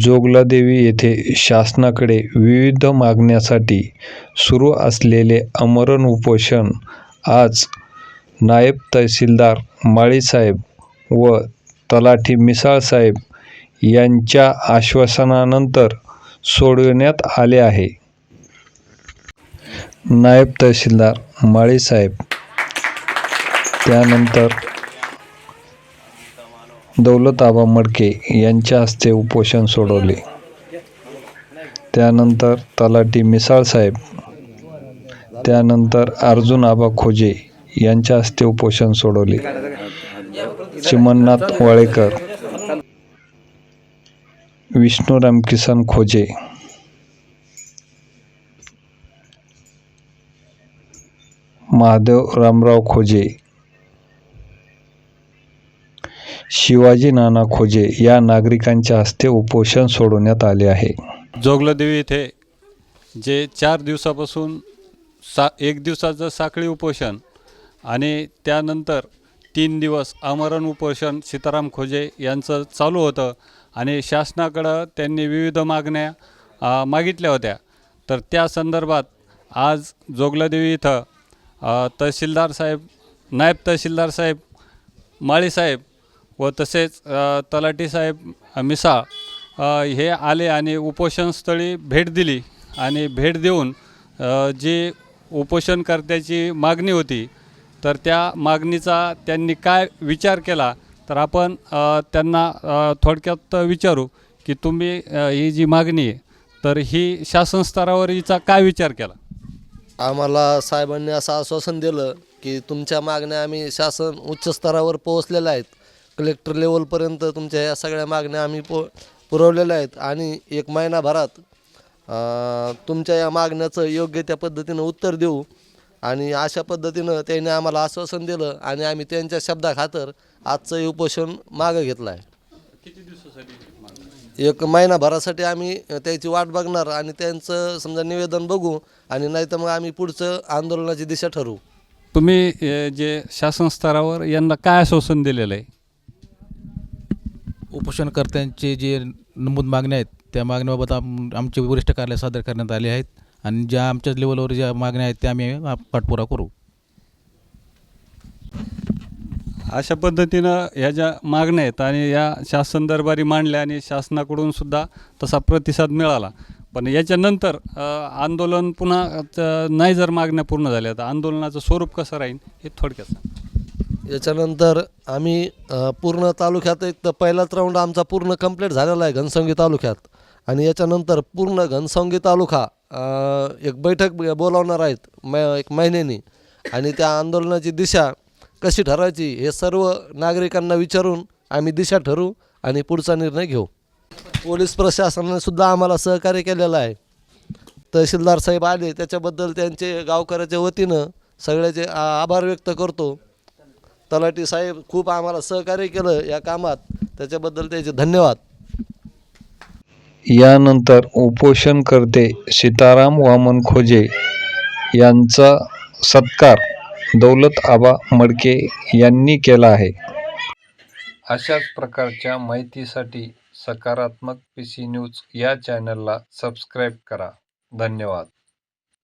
जोगलादेवी येथे शासनाकडे विविध मागण्यासाठी सुरू असलेले आमरण उपोषण आज नायब तहसीलदार माळीसाहेब व तलाठी मिसाळसाहेब यांच्या आश्वासनानंतर सोडविण्यात आले आहे. नायब तहसीलदार माळीसाहेब त्यानंतर दौलताबा मडके यांच्या हस्ते उपोषण सोडवले. त्यानंतर तलाटी मिसाळसाहेब त्यानंतर अर्जुन आबा खोजे यांच्या हस्ते उपोषण सोडवले. चिमन्नाथ वाळेकर विष्णुराम किसन खोजे महादेव रामराव खोजे शिवाजी नाना खोजे या नागरिकांच्या हस्ते उपोषण सोडवण्यात आले आहे. जोगलदेवी येथे जे चार दिवसापासून सा एक दिवसाचं साखळी उपोषण आणि त्यानंतर तीन दिवस आमरण उपोषण सीताराम खोजे यांचं चालू होतं आणि शासनाकडं त्यांनी विविध मागण्या मागितल्या होत्या. तर त्या संदर्भात आज जोगलादेवी इथं तहसीलदार साहेब नायब तहसीलदार साहेब माळीसाहेब व तसेच अ, तलाठी साहेब मिसाळ हे आले आणि उपोषणस्थळी भेट दिली आणि भेट देऊन जी उपोषणकर्त्याची मागणी होती तर त्या मागणीचा त्यांनी काय विचार केला तर आपण त्यांना थोडक्यात विचारू की तुम्ही ही जी मागणी आहे तर ही शासन स्तरावर हिचा काय विचार केला? आम्हाला साहेबांनी असं आश्वासन दिलं की तुमच्या मागण्या आम्ही शासन उच्च स्तरावर पोहोचलेल्या आहेत. कलेक्टर लेवलपर्यंत तुमच्या या सगळ्या मागण्या आम्ही पो पुरवलेल्या आहेत. आणि एक महिनाभरात तुमच्या या मागण्याचं योग्य त्या पद्धतीनं उत्तर देऊ. आणि अशा पद्धतीनं त्यांनी आम्हाला आश्वासन दिलं आणि आम्ही त्यांच्या शब्दाखातर आजचं हे उपोषण मागं घेतलं आहे. एक महिनाभरासाठी आम्ही त्याची वाट बघणार आणि त्यांचं समजा निवेदन बघू आणि नाही तर मग आम्ही पुढचं आंदोलनाची दिशा ठरवू. तुम्ही जे शासन स्तरावर यांना काय आश्वासन दिलेलं आहे? उपोषणकर्त्यांचे जे नमूद मागण्या आहेत त्या मागण्याबाबत आम आमचे वरिष्ठ कार्यालय सादर करण्यात आले आहेत आणि ज्या आमच्या लेवलवर ज्या मागण्या आहेत त्या आम्ही पाठपुरा करू. अशा पद्धतीनं ह्या ज्या मागण्या आहेत आणि या शासन दरबारी मांडल्या आणि शासनाकडून सुद्धा तसा प्रतिसाद मिळाला. पण याच्यानंतर आंदोलन पुन्हा नाही जर मागण्या पूर्ण झाल्या तर आंदोलनाचं स्वरूप कसं राहील हे थोडक्यात याच्यानंतर आम्ही पूर्ण तालुक्यात एक तर पहिलाच राऊंड आमचा पूर्ण कंप्लीट झालेला आहे घनसंगी तालुक्यात. आणि याच्यानंतर पूर्ण घनसंगी तालुका एक बैठक बोलावणार आहेत मै एक महिन्यानी. आणि त्या आंदोलनाची दिशा कशी ठरवायची हे सर्व नागरिकांना विचारून आम्ही दिशा ठरवू आणि पुढचा निर्णय घेऊ. पोलीस प्रशासनाने सुद्धा आम्हाला सहकार्य केलेलं आहे. तहसीलदार साहेब आले त्याच्याबद्दल त्यांचे गावकऱ्याच्या वतीनं सगळ्याचे आ- आभार व्यक्त करतो. तलाठी साहेब खूप आम्हाला सहकार्य केलं या कामात. त्याच्याबद्दल त्याचे धन्यवाद. यानंतर उपोषणकर्ते सीताराम वामन खोजे यांचा सत्कार दौलत आबा मडके यांनी केला आहे. अशाच प्रकारच्या माहितीसाठी सकारात्मक पी सी न्यूज या चॅनलला सबस्क्राईब करा. धन्यवाद.